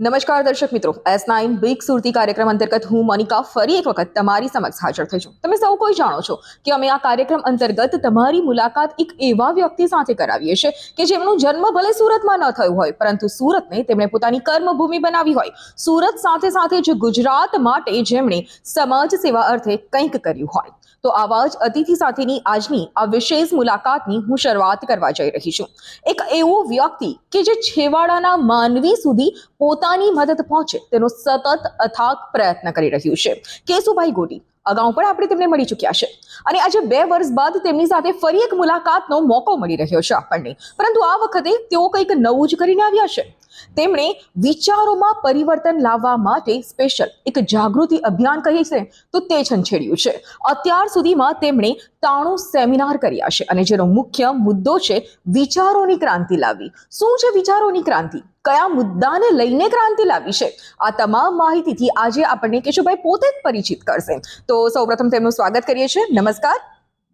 નમસ્કાર દર્શક મિત્રો, એસ નાઇન બિગ સુરતી કાર્યક્રમ અંતર્ગત હું મનિકા ફરી એક વખત તમારી સમક્ષ હાજર થઈ છું. તમે સૌ કોઈ જાણો છો કે અમે આ કાર્યક્રમ અંતર્ગત તમારી મુલાકાત એક એવા વ્યક્તિ સાથે કરાવીએ છીએ કે જેમનું જન્મ ભલે સુરતમાં ન થયું હોય, પરંતુ સુરતને તેમણે પોતાની કર્મભૂમિ બનાવી હોય. સુરત સાથે સાથે જ ગુજરાત માટે જેમણે સમાજ સેવા અર્થે કંઈક કર્યું હોય. તો આવા જ અતિથિ સાથેની આજની આ વિશેષ મુલાકાતની હું શરૂઆત કરવા જઈ રહી છું. એક એવો વ્યક્તિ કે જે છેવાડાના માનવી સુધી પોતાની મદદ પહોંચે તેનો સતત અથાગ પ્રયત્ન કરી રહ્યું છે. કેશુભાઈ ગોટી અગાઉ પણ આપણે તેમને મળી ચૂક્યા છે. અને આજે બે વર્ષ બાદ તેમની સાથે ફરી એક મુલાકાતનો મોકો મળી રહ્યો છે આપણને. પરંતુ આ વખતે તેઓ કંઈક નવું જ કરીને આવ્યા છે. તેમણે વિચારોમાં પરિવર્તન લાવવા માટે સ્પેશિયલ એક જાગૃતિ અભિયાન કહીએ છે, તો તે છંછેડ્યું છે. અત્યાર સુધીમાં તેમણે તાણું સેમિનાર કર્યા છે અને જેનો મુખ્ય મુદ્દો છે વિચારોની ક્રાંતિ લાવવી. શું છે વિચારોની ક્રાંતિ? કયા મુદ્દાને લઈને ક્રાંતિ લાવી છે? આ તમામ માહિતીથી આજે આપણને કેશુભાઈ પોતે જ પરિચિત કરશે. તો સૌપ્રથમ તેમનું સ્વાગત કરીએ છીએ. નમસ્કાર.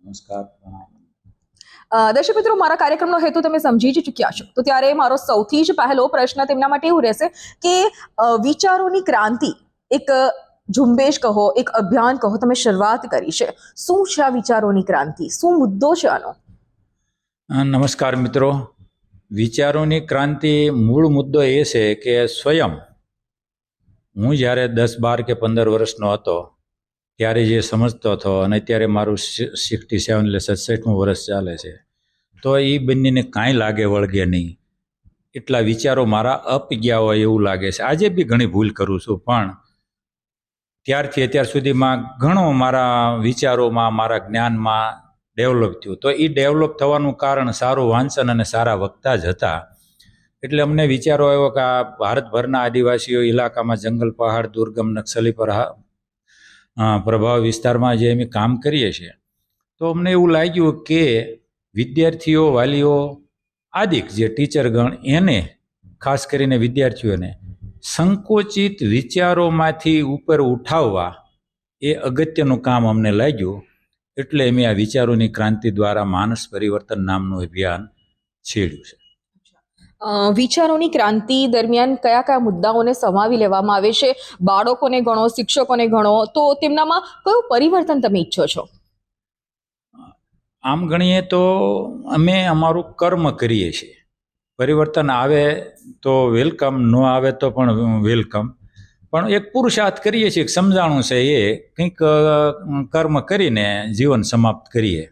નમસ્કાર. દર્શક મિત્રો મારા કાર્યક્રમનો હેતુ તમે સમજી જ ચૂક્યા છો. તો ત્યારે મારો સૌથી જ પહેલો પ્રશ્ન તેમના માટે એવું રહેશે કે વિચારોની ક્રાંતિ એક ઝુંબેશ કહો એક અભિયાન કહો તમે શરૂઆત કરી છે. શું છે આ વિચારોની ક્રાંતિ? શું મુદ્દો છે આનો? નમસ્કાર મિત્રો. વિચારોની ક્રાંતિ મૂળ મુદ્દો એ છે કે સ્વયં. હું જ્યારે દસ, બાર કે પંદર વર્ષનો હતો, ત્યારે જે સમજતો હતો અને અત્યારે મારું સિક્સટી સેવન એટલે સડસઠમું વર્ષ ચાલે છે, તો એ બંનેને કાંઈ લાગે વળગે નહીં. એટલા વિચારો મારા અપ ગયા હોય એવું લાગે છે. આજે બી ઘણી ભૂલ કરું છું, પણ ત્યારથી અત્યાર સુધીમાં ઘણો મારા વિચારોમાં, મારા જ્ઞાનમાં ડેવલપ થયું. તો એ ડેવલપ થવાનું કારણ સારું વાંચન અને સારા વક્તા જ હતા. એટલે અમને વિચારો આવ્યો કે આ ભારતભરના આદિવાસીઓ ઇલાકામાં જંગલ, પહાડ, દુર્ગમ, નક્સલી પર પ્રભાવ વિસ્તારમાં જે અમે કામ કરીએ છીએ. તો અમને એવું લાગ્યું કે વિદ્યાર્થીઓ, વાલીઓ, આદિક જે ટીચરગણ, એને, ખાસ કરીને વિદ્યાર્થીઓને, સંકોચિત વિચારોમાંથી ઉપર ઉઠાવવા એ અગત્યનું કામ અમને લાગ્યું. એટલે મેં આ વિચારોની ક્રાંતિ દ્વારા માનસ પરિવર્તન નામનું અભિયાન છેડ્યું છે. વિચારોની ક્રાંતિ દરમિયાન કયા કયા મુદ્દાઓને સમાવી લેવામાં આવે છે? બાળકોને ગણો શિક્ષકોને ગણો તો તેમનામાં કયું પરિવર્તન તમે ઈચ્છો છો? આમ ગણીએ તો અમે અમારું કર્મ કરીએ છીએ. પરિવર્તન આવે તો વેલકમ ન આવે તો પણ વેલકમ. પણ એક પુરુષાર્થ કરીએ છીએ સમજાણું છે એ, કંઈક કર્મ કરીને જીવન સમાપ્ત કરીએ.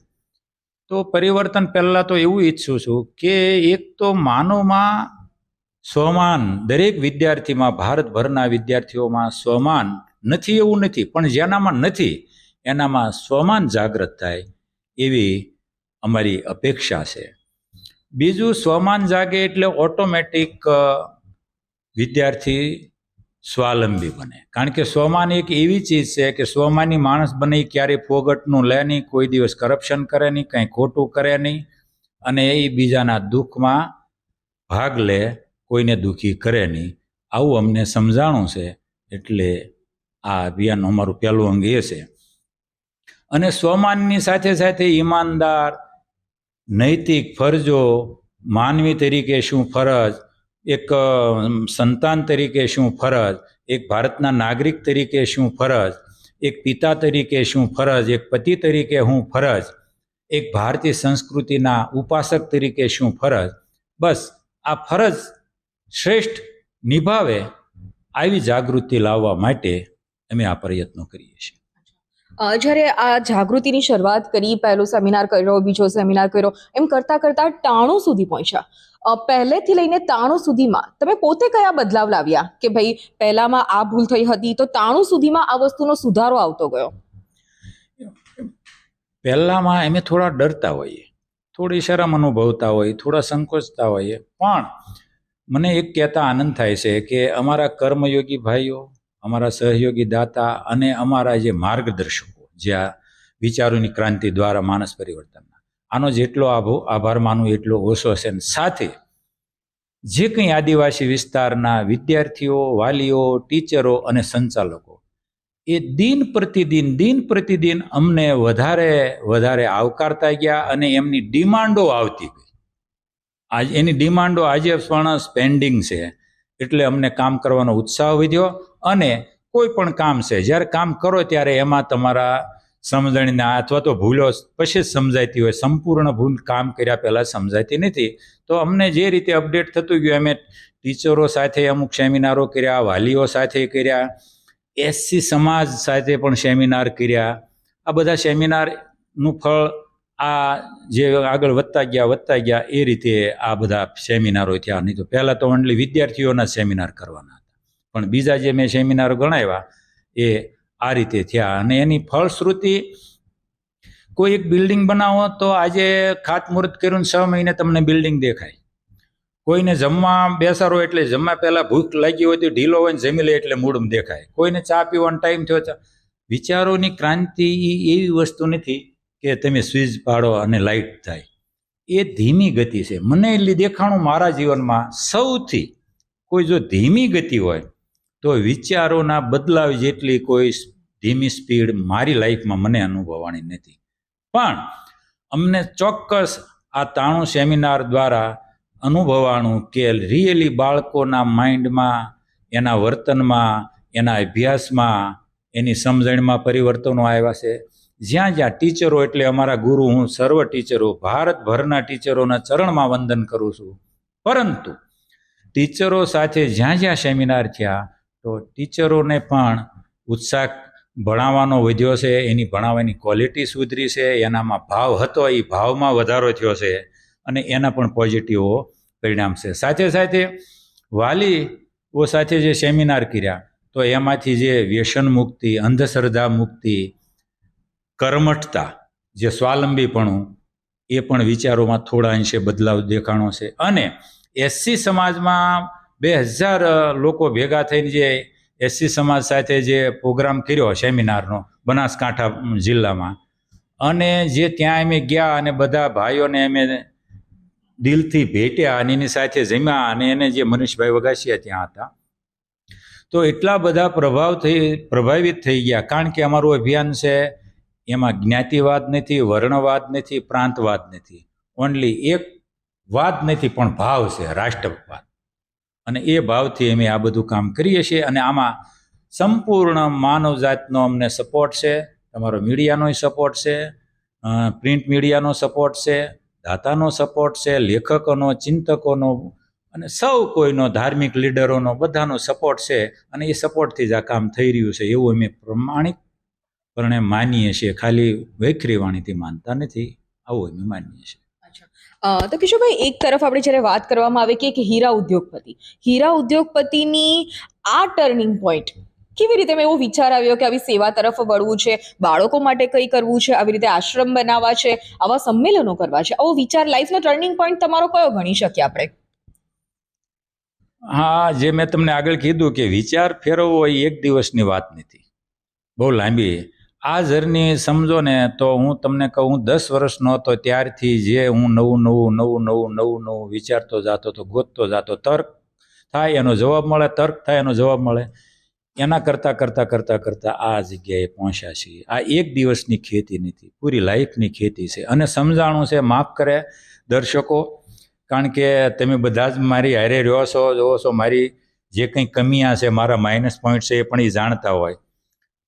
તો પરિવર્તન પહેલાં તો એવું ઈચ્છું છું કે એક તો માનવમાં સ્વમાન, દરેક વિદ્યાર્થીમાં, ભારતભરના વિદ્યાર્થીઓમાં સ્વમાન નથી, એવું નથી, પણ જેનામાં નથી, એનામાં સ્વમાન જાગૃત થાય એવી અમારી અપેક્ષા છે. બીજું, સ્વમાન જાગે એટલે ઓટોમેટિક વિદ્યાર્થી સ્વાવલંબી બને. કારણ કે સ્વમાન એક એવી ચીજ છે કે સ્વમાની માણસ બને ક્યારેય ફોગટનું લે નહીં, કોઈ દિવસ કરપ્શન કરે નહીં, કંઈ ખોટું કરે નહીં અને એ બીજાના દુઃખમાં ભાગ લે, કોઈને દુઃખી કરે નહીં. આવું અમને સમજાણું છે એટલે આ અભિયાન અમારું પહેલું અંગ એ છે. અને સ્વમાનની સાથે સાથે ઈમાનદાર, નૈતિક ફરજો, માનવી તરીકે શું ફરજ એક સંતાન તરીકે શું ફરજ, એક ભારતના નાગરિક તરીકે શું ફરજ, એક પિતા તરીકે શું ફરજ, એક પતિ તરીકે શું ફરજ, એક ભારતીય સંસ્કૃતિના ઉપાસક તરીકે શું ફરજ. બસ, આ ફરજ શ્રેષ્ઠ નિભાવે આવી જાગૃતિ લાવવા માટે અમે આ પ્રયત્નો કરીએ છીએ. જ્યારે આ જાગૃતિની શરૂઆત કરી, પહેલો સેમિનાર કર્યો, બીજો સેમિનાર કર્યો, એમ કરતા કરતા ટાણું સુધી પહોંચ્યા. પહેલેથી લઈને તાણું સુધીમાં તમે પોતે કયા બદલાવ લાવ્યા? કે ભાઈ પહેલામાં આ ભૂલ થઈ હતી, તો તાણું સુધીમાં આ વસ્તુનો સુધારો આવતો ગયો? પહેલામાં અમે થોડા ડરતા હોઈએ, થોડી શરમ અનુભવતા હોઈએ, થોડા સંકોચતા હોઈએ, પણ મને એક કહેતા આનંદ થાય છે કે અમારા કર્મયોગી ભાઈઓ અમારા સહયોગી દાતા અને અમારા જે માર્ગદર્શકો, જે આ વિચારોની ક્રાંતિ દ્વારા માનસ પરિવર્તનના આનો જેટલો આભો, આભાર માનું, એટલો ઓછો અને સાથે જે કંઈ આદિવાસી વિસ્તારના વિદ્યાર્થીઓ, વાલીઓ, ટીચરો અને સંચાલકો, એ દિન પ્રતિદિન દિન પ્રતિદિન અમને વધારે વધારે આવકારતા ગયા અને એમની ડિમાન્ડો આવતી ગઈ. આજ એની ડિમાન્ડો આજે પણ સ્પેન્ડિંગ છે. એટલે અમને કામ કરવાનો ઉત્સાહ વધ્યો. અને કોઈ પણ કામ છે, જ્યારે કામ કરો ત્યારે એમાં તમારા સમજણના અથવા તો ભૂલો પછી જ સમજાતી હોય, સંપૂર્ણ ભૂલ કામ કર્યા પહેલાં સમજાતી નથી. તો અમને જે રીતે અપડેટ થતું ગયું અમે ટીચરો સાથે અમુક સેમિનારો કર્યા, વાલીઓ સાથે કર્યા એસસી સમાજ સાથે પણ સેમિનાર કર્યા. આ બધા સેમિનારનું ફળ આ જે આગળ વધતા ગયા વધતા ગયા, એ રીતે આ બધા સેમિનારો થયા. નહીં તો પહેલાં તો ઓન્લી વિદ્યાર્થીઓના સેમિનાર કરવાના પણ બીજા જે મેં સેમિનારો ગણાવ્યા, એ આ રીતે થયા. અને એની ફળશ્રુતિ, કોઈ એક બિલ્ડિંગ બનાવો તો આજે ખાતમુહૂર્ત કર્યું છ મહિને તમને બિલ્ડિંગ દેખાય. કોઈને જમવા બેસારો એટલે જમવા પહેલાં ભૂખ લાગી હોય તો ઢીલો હોય ને જમી લે એટલે મૂળમ દેખાય. કોઈને ચા પીવાનો ટાઈમ થયો છે. વિચારોની ક્રાંતિ એવી વસ્તુ નથી કે તમે સ્વિચ પાડો અને લાઇટ થાય. એ ધીમી ગતિ છે. મને એટલી દેખાણું મારા જીવનમાં સૌથી કોઈ જો ધીમી ગતિ હોય તો વિચારોના બદલાવ જેટલી કોઈ ધીમી સ્પીડ મારી લાઈફમાં મને અનુભવવાની નથી. પણ અમને ચોક્કસ આ તાણું સેમિનાર દ્વારા અનુભવાણું કે રિયલી બાળકોના માઇન્ડમાં, એના વર્તનમાં, એના અભ્યાસમાં, એની સમજણમાં પરિવર્તનો આવ્યા છે. જ્યાં જ્યાં ટીચરો એટલે અમારા ગુરુ, હું સર્વ ટીચરો, ભારતભરના ટીચરોના ચરણમાં વંદન કરું છું. પરંતુ ટીચરો સાથે જ્યાં જ્યાં સેમિનાર થયા તો ટીચરોને પણ ઉત્સાહ ભણાવવાનો વધ્યો છે, એની ભણાવવાની ક્વોલિટી સુધરી છે, એનામાં ભાવ હતો, એ ભાવમાં વધારો થયો છે અને એના પણ પોઝિટિવ પરિણામ છે. સાથે સાથે વાલીઓ સાથે જે સેમિનાર કર્યા, તો એમાંથી જે વ્યસન મુક્તિ, અંધશ્રદ્ધા મુક્તિ, કર્મઠતા, જે સ્વાવલંબીપણું, એ પણ વિચારોમાં થોડા અંશે બદલાવ દેખાણો છે. અને એસસી સમાજમાં બે હજાર લોકો ભેગા થઈને જે એસસી સમાજ સાથે જે પ્રોગ્રામ કર્યો, સેમિનારનો, બનાસકાંઠા જિલ્લામાં. અને જે ત્યાં અમે ગયા અને બધા ભાઈઓને અમે દિલથી ભેટ્યા અને એની સાથે જમ્યા અને એને જે મનીષભાઈ વગાસિયા ત્યાં હતા. તો એટલા બધા પ્રભાવ થઈ, પ્રભાવિત થઈ ગયા. કારણ કે અમારું અભિયાન છે, એમાં જ્ઞાતિવાદ નથી, વર્ણવાદ નથી, પ્રાંતવાદ નથી. ઓનલી એક વાદ નથી, પણ ભાવ છે, રાષ્ટ્રવાદ. અને એ ભાવથી અમે આ બધું કામ કરીએ છીએ અને આમાં સંપૂર્ણ માનવ જાતનો અમને સપોર્ટ છે, તમારો મીડિયાનોય સપોર્ટ છે પ્રિન્ટ મીડિયાનો સપોર્ટ છે, દાતાનો સપોર્ટ છે, લેખકોનો, ચિંતકોનો અને સૌ કોઈનો, ધાર્મિક લીડરોનો બધાનો સપોર્ટ છે અને એ સપોર્ટથી જ આ કામ થઈ રહ્યું છે એવું અમે પ્રમાણિકપણે માનીએ છીએ. ખાલી વૈખરી વાણીથી માનતા નથી, આવું અમે માનીએ છીએ. તો કિશોરભાઈ, એક તરફ આપણે જ્યારે વાત કરવામાં આવે કે એક હીરા ઉદ્યોગપતિ, હીરા ઉદ્યોગપતિની આ ટર્નિંગ પોઈન્ટ કેવી રીતે મેં એવો વિચાર આવ્યો કે આવી સેવા તરફ વળવું છે, બાળકો માટે કંઈ કરવું છે, આવી રીતે આશ્રમ બનાવવા છે, આવા સંમેલનો કરવા છે? આવો વિચાર લાઈફનો ટર્નિંગ પોઈન્ટ તમારો કયો ગણી શકીએ આપણે? હા, જે મેં તમને આગળ કીધું કે વિચાર ફેરવવો એ એક દિવસની વાત નથી. બહુ લાંબી આ જર્ની સમજો ને તો હું તમને કહું દસ વર્ષનો હતો ત્યારથી જે હું નવું નવું નવું નવું નવું નવું વિચારતો જતો તો ગોતતો જાતો, તર્ક થાય એનો જવાબ મળે, તર્ક થાય એનો જવાબ મળે. એના કરતાં કરતાં કરતાં કરતાં આ જગ્યાએ પહોંચ્યા છીએ. આ એક દિવસની ખેતી નથી, પૂરી લાઈફની ખેતી છે. અને સમજાણું છે, માફ કરે દર્શકો, કારણ કે તમે બધા જ મારી હારે રહ્યો છો, જોવો છો, મારી જે કંઈ કમિયા છે, મારા માઇનસ પોઈન્ટ છે એ પણ એ જાણતા હોય.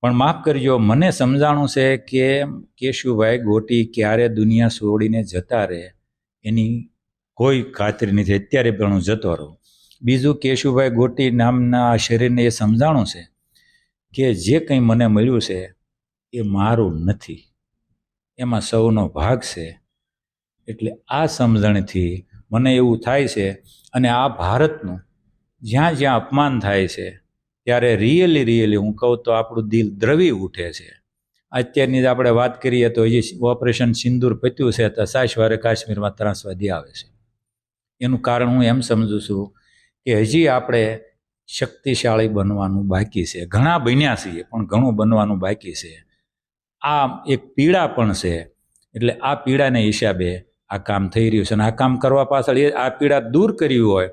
પણ માફ કરજો, મને સમજાણું છે કે કેશુભાઈ ગોટી ક્યારે દુનિયા છોડીને જતા રહે, એની કોઈ ખાતરી નથી. અત્યારે પણ હું જતો રહું. બીજું, કેશુભાઈ ગોટી નામના આ શરીરને એ સમજાણું છે કે જે કંઈ મને મળ્યું છે, એ મારું નથી. એમાં સૌનો ભાગ છે. એટલે આ સમજણથી મને એવું થાય છે અને આ ભારતનું જ્યાં જ્યાં અપમાન થાય છે ત્યારે રિયલી રિયલી હું કહું તો આપણું દિલ દ્રવી ઉઠે છે. અત્યારની જ આપણે વાત કરીએ તો હજી ઓપરેશન સિંદૂર પત્યું છે તો સાસવારે કાશ્મીરમાં ત્રાસવાદી આવે છે. એનું કારણ હું એમ સમજુ છું કે હજી આપણે શક્તિશાળી બનવાનું બાકી છે. ઘણા બન્યા છીએ પણ ઘણું બનવાનું બાકી છે. આ એક પીડા પણ છે. એટલે આ પીડાને હિસાબે આ કામ થઈ રહ્યું છે અને આ કામ કરવા પાછળ એ આ પીડા દૂર કરવી હોય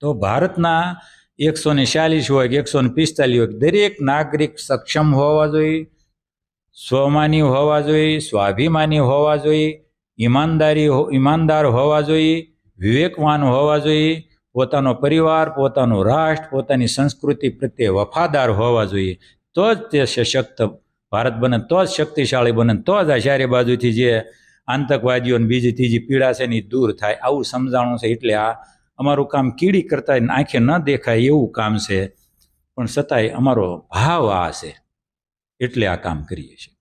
તો ભારતના એકસો ને ચાલીસ હોય કે એકસો ને પિસ્તાલીસ હોય, દરેક નાગરિક સક્ષમ હોવા જોઈએ સ્વમાની હોવા જોઈએ, સ્વાભિમાની હોવા જોઈએ, ઈમાનદારી ઈમાનદાર હોવા જોઈએ, વિવેકવાન હોવા જોઈએ, પોતાનો પરિવાર, પોતાનું રાષ્ટ્ર, પોતાની સંસ્કૃતિ પ્રત્યે વફાદાર હોવા જોઈએ. તો જ તે સશક્ત ભારત બને, તો જ શક્તિશાળી બને, તો જ આ ચારે બાજુથી જે આતંકવાદીઓને બીજી ત્રીજી પીડા છે ને દૂર થાય. આવું સમજાણું છે એટલે આ અમારું કામ કીડી કરતા આંખે ન દેખાય એવું કામ છે પણ છતાંય અમારો ભાવ આ છે. એટલે આ કામ કરીએ છીએ.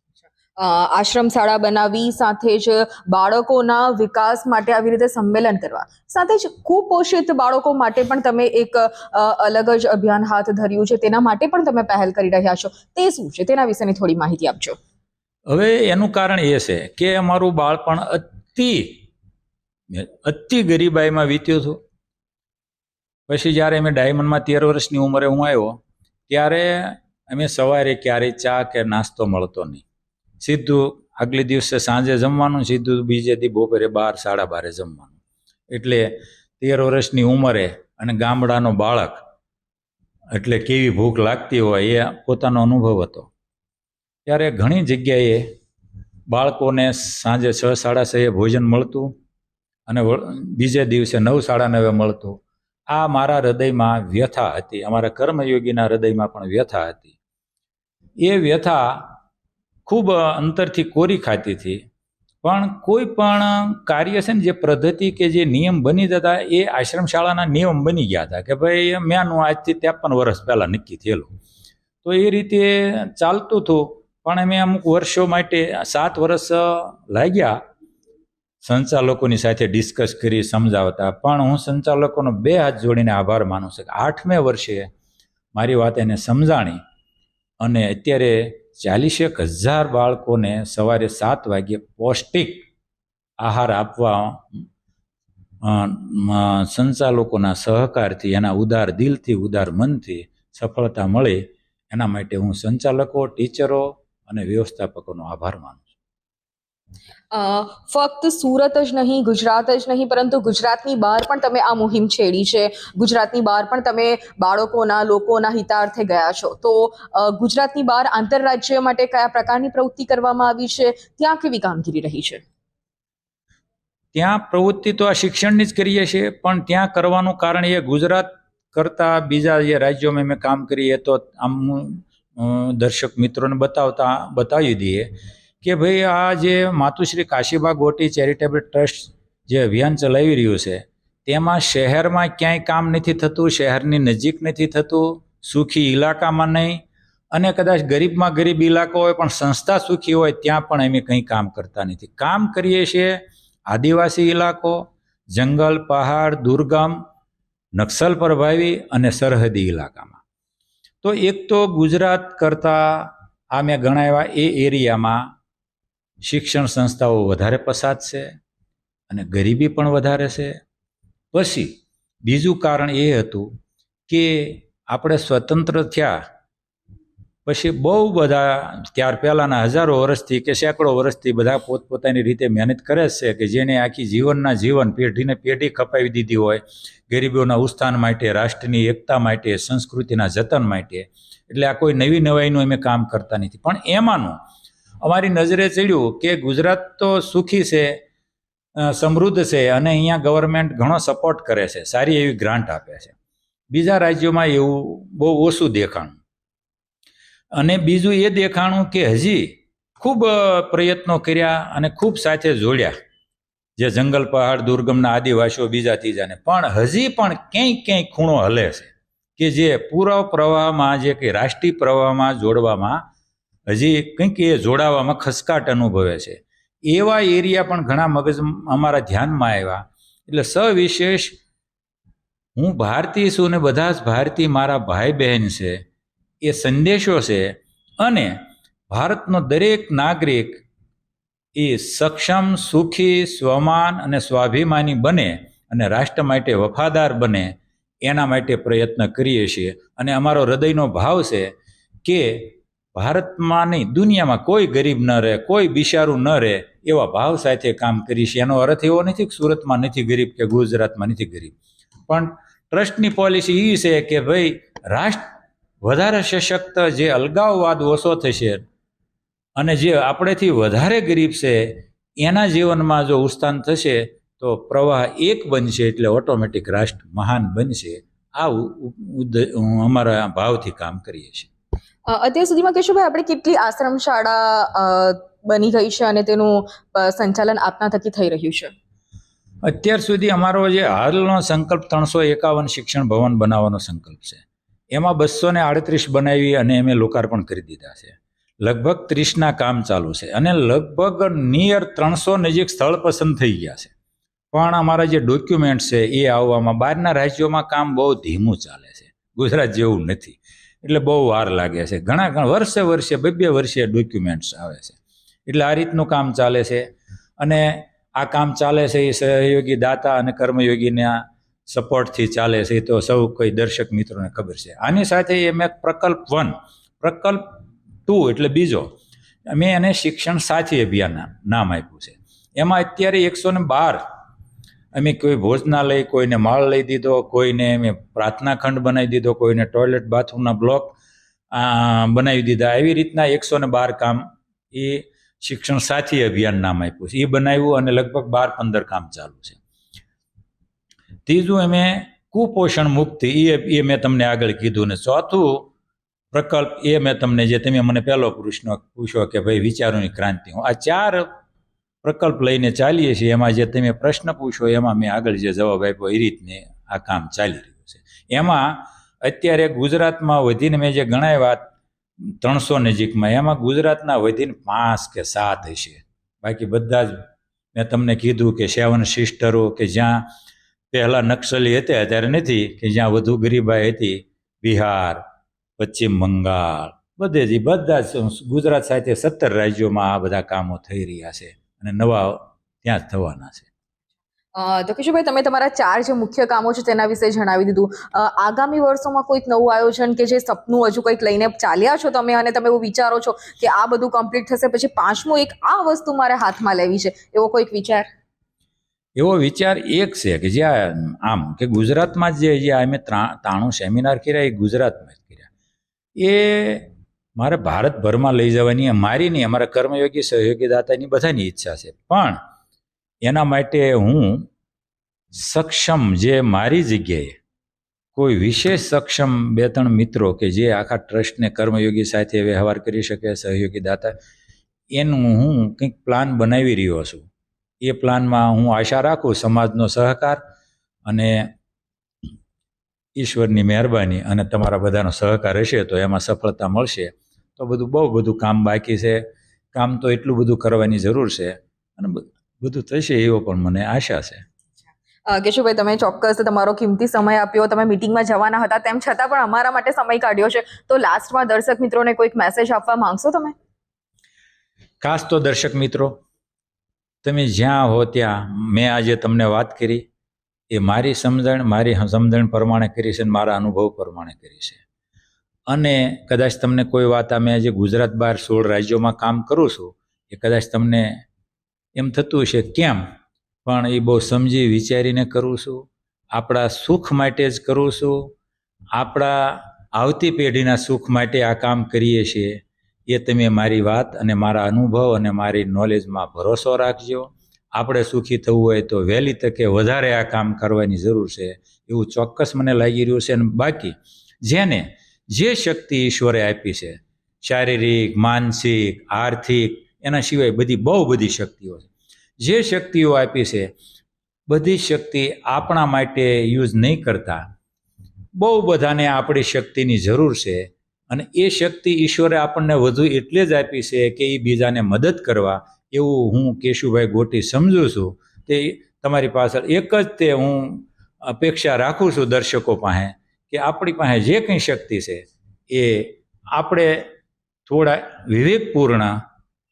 આશ્રમ શાળા બનાવી સાથે જ બાળકોના વિકાસ માટે આવી રીતે સંમેલન કરવા. સાથે જ કુપોષિત બાળકો માટે પણ તમે એક અલગ જ અભિયાન હાથ ધર્યું છે. તેના માટે પણ તમે પહેલ કરી રહ્યા છો. તે શું છે? તેના વિશેની થોડી માહિતી આપજો. હવે એનું કારણ એ છે કે અમારું બાળપણ અતિ અતિ ગરીબાઈમાં વીત્યું હતું. પછી જ્યારે અમે ડાયમંડમાં તેર વર્ષની ઉંમરે હું આવ્યો, ત્યારે અમે સવારે ક્યારેય ચા કે નાસ્તો મળતો નહીં. સીધું આગલે દિવસે સાંજે જમવાનું, સીધું બીજે દી બપોરે બાર, સાડા બારે જમવાનું. એટલે તેર વર્ષની ઉંમરે અને ગામડાનો બાળક એટલે કેવી ભૂખ લાગતી હોય એ પોતાનો અનુભવ હતો. ત્યારે ઘણી જગ્યાએ બાળકોને સાંજે છ, સાડા છએ ભોજન મળતું અને બીજે દિવસે નવ, સાડા નવે મળતું. આ મારા હૃદયમાં વ્યથા હતી. અમારા કર્મયોગીના હૃદયમાં પણ વ્યથા હતી. એ વ્યથા ખૂબ અંતરથી કોરી ખાતી હતી. પણ કોઈ પણ કાર્ય છે ને, જે પદ્ધતિ કે જે નિયમ બની જતા, એ આશ્રમ શાળાના નિયમ બની ગયા હતા કે ભાઈ મેનું આજથી ત્રેપન વર્ષ પહેલાં નક્કી થયેલું. તો એ રીતે ચાલતું હતું. પણ અમે અમુક વર્ષો માટે સાત વર્ષ લાગ્યા. સંચાલકોની સાથે ડિસ્કસ કરી, સમજાવતા. પણ હું સંચાલકોનો બે હાથ જોડીને આભાર માનું છું કે આઠમે વર્ષે મારી વાત એને સમજાણી અને અત્યારે ચાલીસેક હજાર બાળકોને સવારે સાત વાગ્યે પૌષ્ટિક આહાર આપવા સંચાલકોના સહકારથી, એના ઉદાર દિલથી, ઉદાર મનથી સફળતા મળે. એના માટે હું સંચાલકો, ટીચરો અને વ્યવસ્થાપકોનો આભાર માનું ફક્ત સુરત જ નહીં, ગુજરાત જ નહીં, પરંતુ ગુજરાતની બહાર પણ તમે આ મુહિમ છેડી છે. ગુજરાતની બહાર પણ તમે બાળકોના, લોકોના હિતાર્થે ગયા છો. તો ગુજરાતની બહાર આંતરરાજ્ય માટે કયા પ્રકારની પ્રવૃત્તિ કરવામાં આવી છે? ત્યાં કેવી કામગીરી રહી છે? ત્યાં પ્રવૃત્તિ તો આ શિક્ષણની જ કરીએ છીએ, પણ ત્યાં કરવાનું કારણ એ ગુજરાત કરતાં બીજા જે રાજ્યોમાં મેં કામ કરીએ તો આમ દર્શક મિત્રોને બતાવતા, બતાવી દઈએ. કે ભાઈ આ જે માતુશ્રી કાશીબા ગોટી ચેરિટેબલ ટ્રસ્ટ જે અભિયાન ચલાવી રહ્યું છે, તેમાં શહેરમાં ક્યાંય કામ નથી થતું, શહેરની નજીક નથી થતું, સુખી ઇલાકામાં નહીં અને કદાચ ગરીબમાં ગરીબ ઇલાકો હોય પણ સંસ્થા સુખી હોય ત્યાં પણ અમે કંઈ કામ કરતા નથી. કામ કરીએ છીએ આદિવાસી ઇલાકો જંગલ, પહાડ, દુર્ગમ, નક્સલ પ્રભાવી અને સરહદી ઇલાકામાં તો એક તો ગુજરાત કરતાં આ મેં ગણાવ્યા એ એરિયામાં શિક્ષણ સંસ્થાઓ વધારે પસાદ છે અને ગરીબી પણ વધારે છે. પછી બીજું કારણ એ હતું કે આપણે સ્વતંત્ર થયા. પછી બહુ બધા ત્યાર પહેલાંના હજારો વર્ષથી કે સેંકડો વર્ષથી બધા પોતપોતાની રીતે મહેનત કરે છે કે જેને આખી જીવનના જીવન પેઢીને પેઢી ખપાવી દીધી હોય. ગરીબોના ઉત્થાન માટે, રાષ્ટ્રની એકતા માટે, સંસ્કૃતિના જતન માટે. એટલે આ કોઈ નવી નવાઈનું અમે કામ કરતા નથી. પણ એમાંનું અમારી નજરે ચડ્યું કે ગુજરાત તો સુખી છે સમૃદ્ધ છે અને અહીંયા ગવર્મેન્ટ ઘણો સપોર્ટ કરે છે, સારી એવી ગ્રાન્ટ આપે છે. બીજા રાજ્યોમાં એવું બહુ ઓછું દેખાણું. અને બીજું એ દેખાણું કે હજી ખૂબ પ્રયત્નો કર્યા અને ખૂબ સાથે જોડ્યા. જે જંગલ પહાડ, દુર્ગમના આદિવાસીઓ બીજા ત્રીજાને. પણ હજી પણ ક્યાંય ક્યાંય ખૂણો હલે છે કે જે પૂર્વ પ્રવાહમાં, જે કંઈ રાષ્ટ્રીય પ્રવાહમાં જોડવામાં હજી કંઈક એ જોડાવામાં ખસકાટ અનુભવે છે. એવા એરિયા પણ ઘણા મગજ અમારા ધ્યાનમાં આવ્યા. એટલે સવિશેષ, હું ભારતીય છું ને બધા જ ભારતીય મારા ભાઈ બહેન છે, એ સંદેશો છે અને ભારતનો દરેક નાગરિક એ સક્ષમ, સુખી, સ્વમાન અને સ્વાભિમાની બને અને રાષ્ટ્ર માટે વફાદાર બને એના માટે પ્રયત્ન કરીએ છીએ. અને અમારો હૃદયનો ભાવ છે કે ભારતમાં નહીં દુનિયામાં કોઈ ગરીબ ન રહે, કોઈ બિશારું ન રહે, એવા ભાવ સાથે કામ કરીશ એનો અર્થ એવો નથી કે સુરતમાં નથી ગરીબ કે ગુજરાતમાં નથી ગરીબ. પણ ટ્રસ્ટની પોલિસી એ છે કે ભાઈ રાષ્ટ્ર, વધારે સશક્ત જે અલગાવવાદ ઓછો થશે અને જે આપણેથી વધારે ગરીબ છે, એના જીવનમાં જો ઉત્થાન થશે, તો પ્રવાહ એક બનશે એટલે ઓટોમેટિક રાષ્ટ્ર મહાન બનશે. આ અમારા ભાવથી કામ કરીએ છીએ. અત્યાર સુધીમાં કેશુભાઈ આપણે કેટલી આશ્રમ શાળા બની ગઈ છે અને તેનું સંચાલન આપના થકી થઈ રહ્યું છે? અત્યાર સુધી અમારો જે હાલનો સંકલ્પ ત્રણસો એકાવન શિક્ષણ ભવન બનાવવાનો સંકલ્પ છે. એમાં બસો ને આડત્રીસ બનાવી અને અમે લોકાર્પણ કરી દીધા છે. લગભગ ત્રીસના કામ ચાલુ છે અને લગભગ નિયર ત્રણસો નજીક સ્થળ પસંદ થઈ ગયા છે. પણ અમારા જે ડોક્યુમેન્ટ છે એ આવવામાં બહારના રાજ્યોમાં કામ બહુ ધીમું ચાલે છે. ગુજરાત જેવું નથી. એટલે બહુ વાર લાગે છે. ઘણા ઘણા વર્ષે વર્ષે, બે બે વર્ષે ડોક્યુમેન્ટ્સ આવે છે. એટલે આ રીતનું કામ ચાલે છે. અને આ કામ ચાલે છે એ સહયોગી દાતા અને કર્મયોગીના સપોર્ટથી ચાલે છે. એ તો સૌ કોઈ દર્શક મિત્રોને ખબર છે. આની સાથે મેં પ્રકલ્પ વન, પ્રકલ્પ ટુ એટલે બીજો, મેં એને શિક્ષણ સાથી અભિયાન નામ આપ્યું છે. એમાં અત્યારે એકસો ને બાર અમે કોઈ ભોજનાલય કોઈને માળ લઈ દીધો, કોઈને અમે પ્રાર્થના ખંડ બનાવી દીધો, કોઈને ટોયલેટ બાથરૂમના બ્લોક બનાવી દીધા. એવી રીતના એકસો ને બાર કામ એ શિક્ષણ સાથી અભિયાન નામ આપ્યું છે. એ બનાવ્યું અને લગભગ બાર પંદર કામ ચાલુ છે. ત્રીજું અમે કુપોષણ મુક્તિ એ એ મેં તમને આગળ કીધું. ને ચોથું પ્રકલ્પ એ મેં તમને જે તમે મને પહેલો પ્રશ્ન પૂછ્યો કે ભાઈ વિચારોની ક્રાંતિ. હું આ ચાર પ્રકલ્પ લઈને ચાલીએ છીએ, એમાં જે તમે પ્રશ્ન પૂછો, એમાં મેં આગળ જે જવાબ આપ્યો એ રીતને આ કામ ચાલી રહ્યું છે. એમાં અત્યારે ગુજરાતમાં વધીને મેં જે ગણાય વાત ત્રણસો નજીકમાં, એમાં ગુજરાતના વધીને પાંચ કે સાત હશે. બાકી બધા જ મેં તમને કીધું કે સેવન સિસ્ટરો કે જ્યાં પહેલાં નક્સલી હતા, અત્યારે નથી, કે જ્યાં વધુ ગરીબાઈ હતી, બિહાર, પશ્ચિમ બંગાળ, બધે જ બધા જ ગુજરાત સાથે સત્તર રાજ્યોમાં આ બધા કામો થઈ રહ્યા છે. અને નવા ત્યાં જ થવાના છે. તો કિશોરભાઈ તમે તમારા ચાર જે મુખ્ય કામો છે તેના વિશે જણાવી દીધું. આગામી વર્ષોમાં કોઈક નવું આયોજન કે જે સપનું હજુ કંઈક લઈને ચાલ્યા છો તમે અને તમે એવું વિચારો છો કે આ બધું કમ્પ્લીટ થશે પછી પાંચમું એક આ વસ્તુ મારે હાથમાં લેવી છે એવો કોઈક વિચાર? એવો વિચાર એક છે કે જ્યાં આમ કે ગુજરાતમાં જ જે જે અમે તાણું સેમિનાર કર્યા એ ગુજરાતમાં જ કર્યા. એ મારે ભારતભરમાં લઈ જવાની મારી નહીં, અમારા કર્મયોગી, સહયોગી દાતાની બધાની ઈચ્છા છે. પણ એના માટે હું સક્ષમ જે મારી જગ્યાએ કોઈ વિશેષ સક્ષમ બે ત્રણ મિત્રો કે જે આખા ટ્રસ્ટને કર્મયોગી સાથે વ્યવહાર કરી શકે, સહયોગી દાતા, એનું હું કંઈક પ્લાન બનાવી રહ્યો છું. એ પ્લાનમાં હું આશા રાખું સમાજનો સહકાર અને ઈશ્વરની મહેરબાની અને તમારા બધાનો સહકાર હશે તો એમાં સફળતા મળશે. તો બધું બહુ બધું કામ બાકી છે. કામ તો એટલું બધું કરવાની જરૂર છે અને બધું થશે એવો પણ મને આશા છે. કેશુભાઈ તમે ચોક્કસ તમારો કિંમતી સમય આપ્યો. તમે મિટિંગમાં જવાના હતા તેમ છતાં પણ અમારા માટે સમય કાઢ્યો છે. તો લાસ્ટમાં દર્શક મિત્રોને કોઈક મેસેજ આપવા માંગશો તમે? ખાસ તો દર્શક મિત્રો તમે જ્યાં હો ત્યાં મેં આજે તમને વાત કરી. એ મારી સમજણ મારી સમજણ પ્રમાણે કરી છે અને મારા અનુભવ પ્રમાણે કરી છે. અને કદાચ તમને કોઈ વાત, અમે આજે ગુજરાત બહાર સોળ રાજ્યોમાં કામ કરું છું એ કદાચ તમને એમ થતું હશે, કેમ? પણ એ બહુ સમજી વિચારીને કરું છું. આપણા સુખ માટે જ કરું છું. આપણા આવતી પેઢીના સુખ માટે આ કામ કરીએ છીએ. એ તમે મારી વાત અને મારા અનુભવ અને મારી નોલેજમાં ભરોસો રાખજો. આપણે સુખી થવું હોય તો વહેલી તકે વધારે આ કામ કરવાની જરૂર છે. એવું ચોક્કસ મને લાગી રહ્યું છે. અને બાકી, જેને જે શક્તિ ઈશ્વરે આપી છે, શારીરિક, માનસિક, આર્થિક, એના સિવાય બધી બહુ બધી શક્તિઓ છે. જે શક્તિઓ આપી છે, બધી શક્તિ આપણા માટે યુઝ નહીં કરતા. બહુ બધાને આપણી શક્તિની જરૂર છે અને એ શક્તિ ઈશ્વરે આપણને વધુ એટલે જ આપી છે કે એ બીજાને મદદ કરવા. એવું હું કેશુભાઈ ગોટી સમજું છું તે તમારી પાછળ એક જ તે હું અપેક્ષા રાખું છું દર્શકો પાસે. કે આપણી પાસે જે કંઈ શક્તિ છે, એ આપણે થોડા વિવેકપૂર્ણ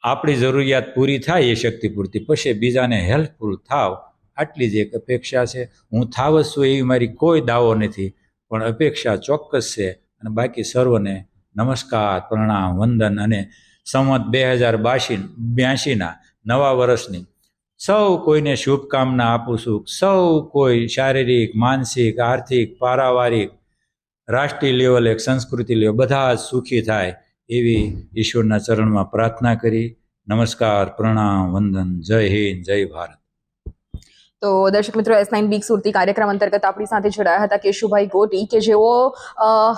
આપણી જરૂરિયાત પૂરી થાય એ શક્તિ પૂરતી. પછી બીજાને હેલ્પફુલ થાવ, આટલી જ એક અપેક્ષા છે. હું થાવ જ છું એવી મારી કોઈ દાવો નથી, પણ અપેક્ષા ચોક્કસ છે. અને બાકી સર્વને નમસ્કાર, પ્રણામ, વંદન અને સંવત બે હજાર બાસી બ્યાસીના નવા વર્ષની સૌ કોઈને શુભકામના આપું છું. સૌ કોઈ શારીરિક, માનસિક, આર્થિક, પારિવારિક રાષ્ટ્રીય લેવલે સંસ્કૃતિ લેવલ બધા સુખી થાય એવી ઈશ્વરના ચરણમાં પ્રાર્થના કરી. નમસ્કાર, પ્રણામ, વંદન, જય હિન્દ, જય ભારત. તો દર્શક મિત્રો એસ નાઇન બીક સુરતી કાર્યક્રમ અંતર્ગત આપણી સાથે જોડાયા હતા કેશુભાઈ ગોટી કે જેઓ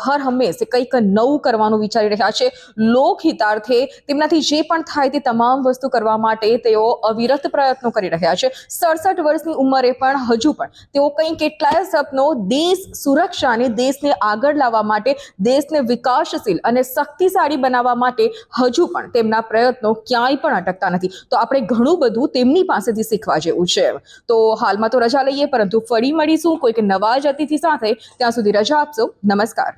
હર હંમેશ કંઈક નવું કરવાનું વિચારી રહ્યા છે. લોકહિતાર્થે તેમનાથી જે પણ થાય તે તમામ વસ્તુ કરવા માટે તેઓ અવિરત પ્રયત્નો કરી રહ્યા છે. સડસઠ વર્ષની ઉંમરે પણ હજુ પણ તેઓ કંઈ કેટલાય સપનો દેશ સુરક્ષા અને દેશને આગળ લાવવા માટે, દેશને વિકાસશીલ અને શક્તિશાળી બનાવવા માટે હજુ પણ તેમના પ્રયત્નો ક્યાંય પણ અટકતા નથી. તો આપણે ઘણું બધું તેમની પાસેથી શીખવા જેવું છે. તો હાલમાં તો રજા લઈએ, પરંતુ ફરી મળીશું કોઈક નવા જ અતિથિ સાથે. ત્યાં સુધી રજા આપશો. નમસ્કાર.